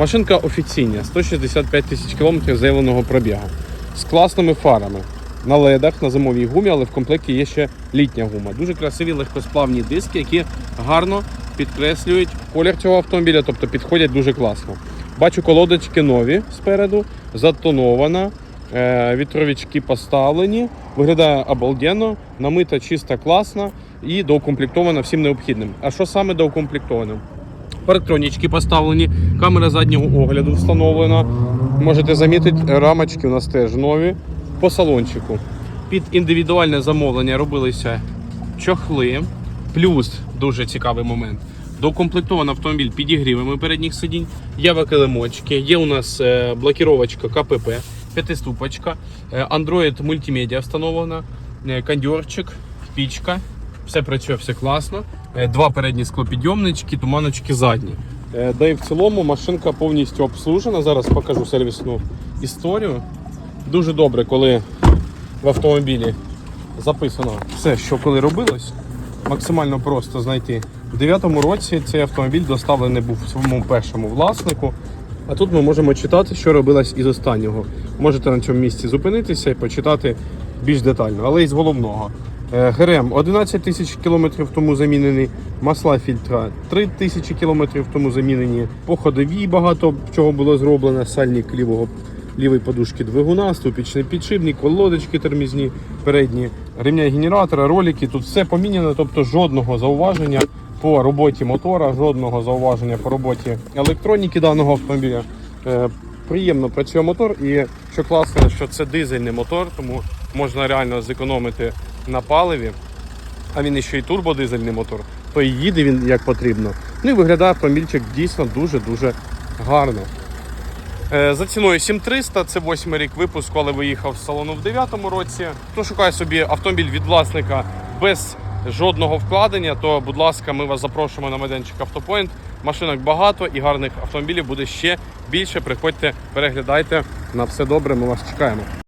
Машинка офіційна, 165 тисяч кілометрів заявленого пробігу. З класними фарами. На ледах, на зимовій гумі, але в комплекті є ще літня гума. Дуже красиві легкосплавні диски, які гарно підкреслюють колір цього автомобіля, тобто підходять дуже класно. Бачу колодочки нові спереду, затонована, е, вітровички поставлені, виглядає обалденно, намита чиста, класна і доукомплектована всім необхідним. А що саме доукомплектовано? Парктронічки поставлені, камера заднього огляду встановлена. Можете замітити, рамочки у нас теж нові по салончику. Під індивідуальне замовлення робилися чохли. Плюс дуже цікавий момент. Докомплектований автомобіль підігрівами передніх сидінь, є викилимочки, є у нас е, блокіровочка КПП, п'ятиступочка, е, Android мультимедіа встановлена, е, кондьорчик, пічка. Все працює, все класно. Е, Два передні склопідйомнички, туманочки задні. Е, Да і в цілому машинка повністю обслужена. Зараз покажу сервісну історію. Дуже добре, коли в автомобілі записано все, що коли робилось. Максимально просто знайти. У 9 році цей автомобіль доставлений був своєму першому власнику. А тут ми можемо читати, що робилось із останнього. Можете на цьому місці зупинитися і почитати більш детально. Але із головного. Е, ГРМ 11 тисяч кілометрів тому замінений, масла фільтра 3 тисячі кілометрів тому замінені, по ходовій багато чого було зроблено, сальник лівого лівої подушки двигуна, ступічний підшипник, колодочки термізні, передні, ремня генератора, ролики. Тут все поміняно, тобто жодного зауваження по роботі мотора, жодного зауваження по роботі електроніки даного автомобіля. Е, Приємно працює мотор, і що класно, що це дизельний мотор, тому можна реально зекономити на паливі. А він ще й турбодизельний мотор, то і їде він як потрібно. Ну і виглядає автомобільчик дійсно дуже-дуже гарно. Е, За ціною 7300, це 8 рік випуску, але виїхав з салону в 9 році. Хто шукає собі автомобіль від власника без жодного вкладення, то, будь ласка, ми вас запрошуємо на майданчик Автопоінт. Машинок багато і гарних автомобілів буде ще більше. Приходьте, переглядайте. На все добре, ми вас чекаємо.